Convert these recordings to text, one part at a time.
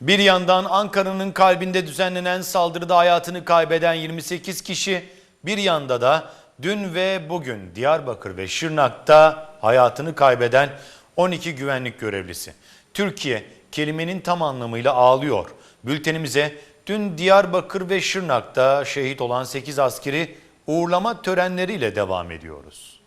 Bir yandan Ankara'nın kalbinde düzenlenen saldırıda hayatını kaybeden 28 kişi, bir yanda da dün ve bugün Diyarbakır ve Şırnak'ta hayatını kaybeden 12 güvenlik görevlisi. Türkiye kelimenin tam anlamıyla ağlıyor. Bültenimize dün Diyarbakır ve Şırnak'ta şehit olan 8 askeri uğurlama törenleriyle devam ediyoruz.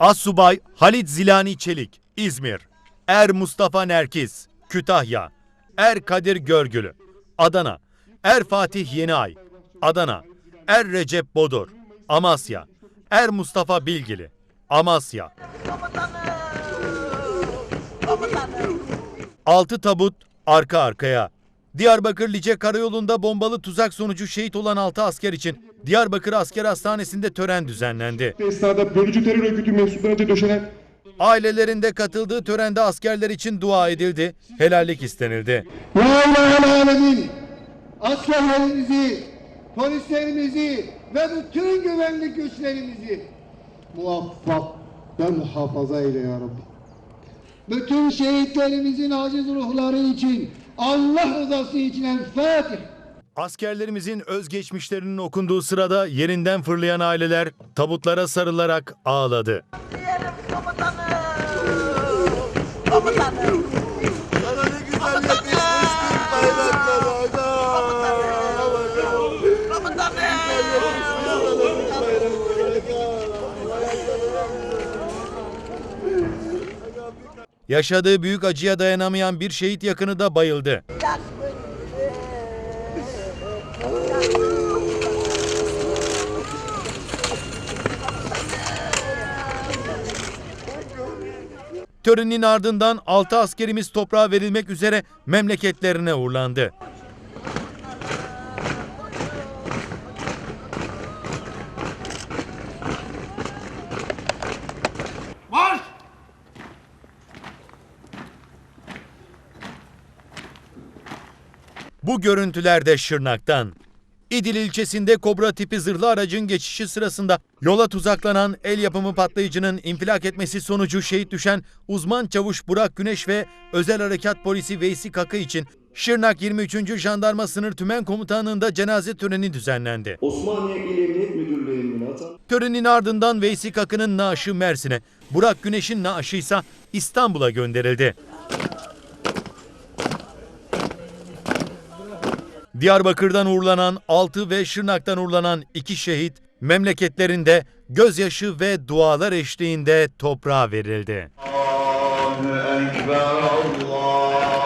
Assubay Halit Zilani Çelik, İzmir. Er Mustafa Nerkiz, Kütahya. Er Kadir Görgülü, Adana. Er Fatih Yeniay, Adana. Er Recep Bodur, Amasya. Er Mustafa Bilgili, Amasya. Altı tabut arka arkaya. Diyarbakır Lice Karayolu'nda bombalı tuzak sonucu şehit olan 6 asker için Diyarbakır Asker Hastanesi'nde tören düzenlendi. esnada bölücü terör örgütü mensuplarınca döşenen Ailelerinde katıldığı törende askerler için dua edildi, helallik istenildi. Ya Alemin askerlerimizi, polislerimizi ve bütün güvenlik güçlerimizi muvaffak ve muhafaza eyle ya Rabbi. Bütün şehitlerimizin aziz ruhları için Allah rızası için El Fatiha. Askerlerimizin özgeçmişlerinin okunduğu sırada yerinden fırlayan aileler tabutlara sarılarak ağladı. Yaşadığı büyük acıya dayanamayan bir şehit yakını da bayıldı. Törenin ardından 6 askerimiz toprağa verilmek üzere memleketlerine uğurlandı. Bu görüntüler de Şırnak'tan. İdil ilçesinde kobra tipi zırhlı aracın geçişi sırasında yola tuzaklanan el yapımı patlayıcının infilak etmesi sonucu şehit düşen uzman çavuş Burak Güneş ve Özel Harekat Polisi Veysi Kakı için Şırnak 23. Jandarma Sınır Tümen Komutanlığı'nda cenaze töreni düzenlendi. Osmaniye İl Emniyet Müdürlüğü'nün atan Törenin ardından Veysi Kakı'nın naaşı Mersin'e, Burak Güneş'in naaşı ise İstanbul'a gönderildi. Diyarbakır'dan uğurlanan 6 ve Şırnak'tan uğurlanan 2 şehit memleketlerinde gözyaşı ve dualar eşliğinde toprağa verildi. Allah.